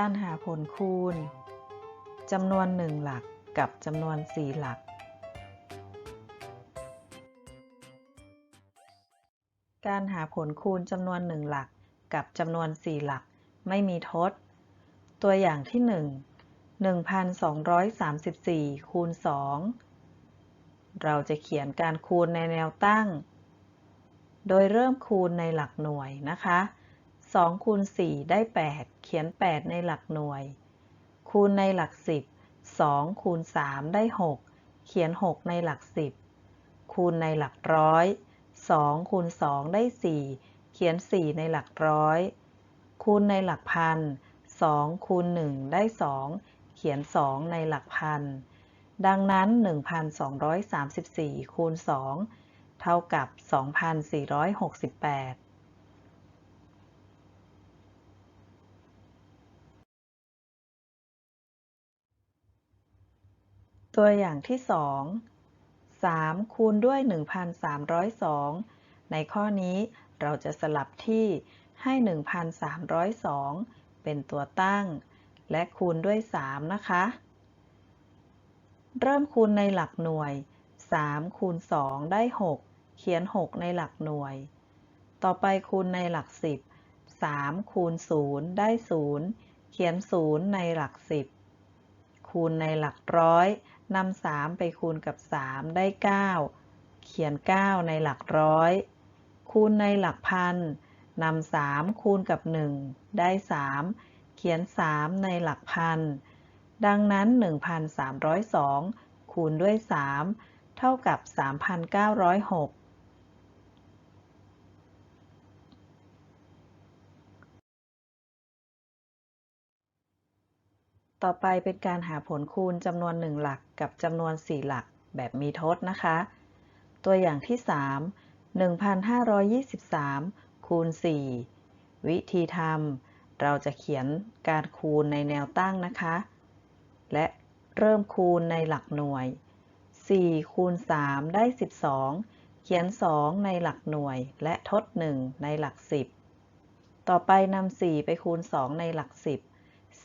การหาผลคูณจำนวน 1 หลักกับจำนวน 4 หลัก การหาผลคูณจำนวน 1 หลักกับจำนวน 4 หลักไม่มีทด ตัวอย่างที่ 1 1,234 คูณ 2 เราจะเขียนการคูณในแนวตั้ง โดยเริ่มคูณในหลักหน่วยนะคะ 2คูณ4ได้ 8 เขียน 8 ในหลักหน่วย คูณในหลัก 10 2คูณ3ได้ 6 เขียน 6 ในหลัก 10 คูณในหลักร้อย2คูณ2ได้ 4 เขียน 4 ในหลักร้อย คูณในหลักพัน2คูณ1ได้ 2 เขียน 2 ในหลักพัน ดังนั้น 1,234คูณ2เท่ากับ 2,468 ตัวอย่างที่ 2 3 คูณด้วย 1,302 ในข้อนี้เราจะสลับที่ให้ 1,302 เป็นตัวตั้ง และคูณด้วย 3 นะคะ เริ่มคูณในหลักหน่วย 3 คูณ 2 ได้ 6 เขียน 6 ในหลักหน่วย ต่อไปคูณในหลัก 10 3 คูณ 0 ได้ 0 เขียน 0 ในหลัก 10 คูณในหลักร้อย นำ3ไปคูณกับ3ได้9เขียน9ในหลักร้อย คูณในหลักพันนำ3คูณกับ1ได้3เขียน3ในหลักพัน ดังนั้น 1,302 คูณด้วย 3 เท่ากับ 3,906 ต่อไปเป็นการหาผลคูณจำนวน 1 หลักกับจำนวน 4 หลักแบบมีทดนะคะ ตัวอย่างที่ 3 1,523 คูณ 4 วิธีทำเราจะเขียนการคูณในแนวตั้งนะคะ และเริ่มคูณในหลักหน่วย 4 คูณ 3 ได้ 12 เขียน 2 ในหลักหน่วย และทด 1 ในหลัก 10 ต่อไปนำ4ไปคูณ 2 ในหลัก 10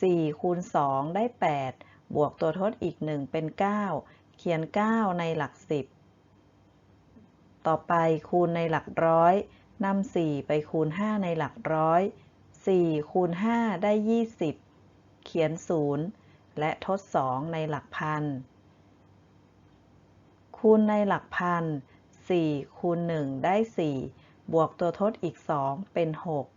4คูณ2ได้ 8 บวกตัวทดอีก 1 เป็น 9 เขียน 9 ในหลัก 10 ต่อไปคูณในหลักร้อยนำ4ไปคูณ 5 ในหลักร้อย 4 คูณ 5 ได้ 20 เขียน 0 และทด 2 ในหลักพัน คูณในหลักพัน 4 คูณ 1 ได้ 4 บวกตัวทดอีก 2 เป็น 6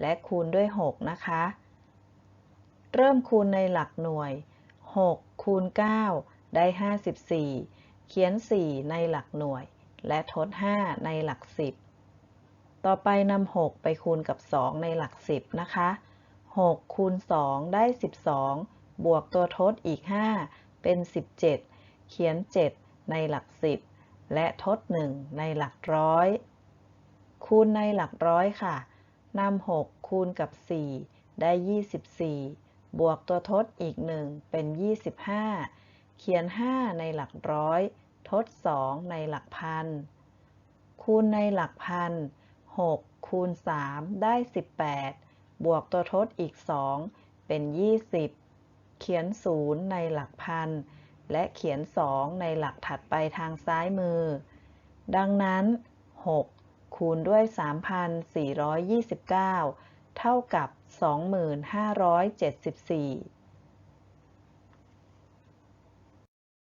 และคูณด้วย 6 นะคะ เริ่มคูณในหลักหน่วย 6 คูณ 9 ได้ 54 เขียน 4 ในหลักหน่วย และทด 5 ในหลัก 10 ต่อไปนำ 6 ไปคูณกับ 2 ในหลัก 10 นะคะ 6 คูณ 2 ได้ 12 บวกตัวทดอีก 5 เป็น 17 เขียน 7 ในหลัก 10 และทด 1 ในหลักร้อย คูณในหลักร้อยค่ะ นำ6คูณกับ 4 ได้ 24 บวกตัวทดอีก 1 เป็น 25 เขียน 5 ในหลักร้อย ทด 2 ในหลักพัน คูณในหลักพัน 6 คูณ 3 ได้ 18 บวกตัวทดอีก 2 เป็น 20 เขียน 0 ในหลักพัน และเขียน 2 ในหลักถัดไปทางซ้ายมือ ดังนั้น 6 คูณด้วย 3,429 เท่ากับ 2,574